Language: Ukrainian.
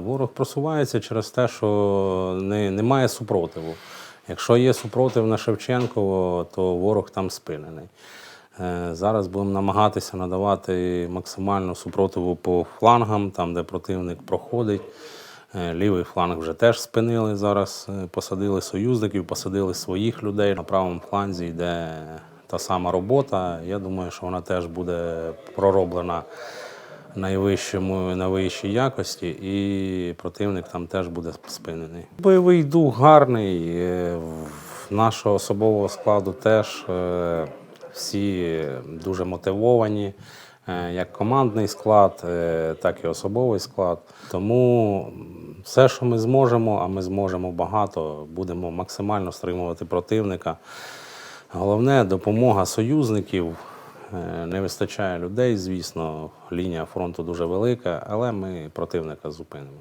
Ворог просувається через те, що не, немає супротиву. Якщо є супротив на Шевченково, то ворог там спинений. Е, Зараз будемо намагатися надавати максимальну супротиву по флангам, там, де противник проходить. Е, Лівий фланг вже теж спинили зараз, е, посадили союзників, посадили своїх людей. На правому фланзі йде та сама робота. Я думаю, що вона теж буде пророблена найвищому, на вищій якості, і противник там теж буде спинений. Бойовий дух гарний. е, нашого особового складу теж е, всі дуже мотивовані, е, як командний склад, так і особовий склад. Тому все, що ми зможемо, а ми зможемо багато, будемо максимально стримувати противника. Головне допомога союзників. Е, Не вистачає людей, звісно. Лінія фронту дуже велика, але ми противника зупинимо.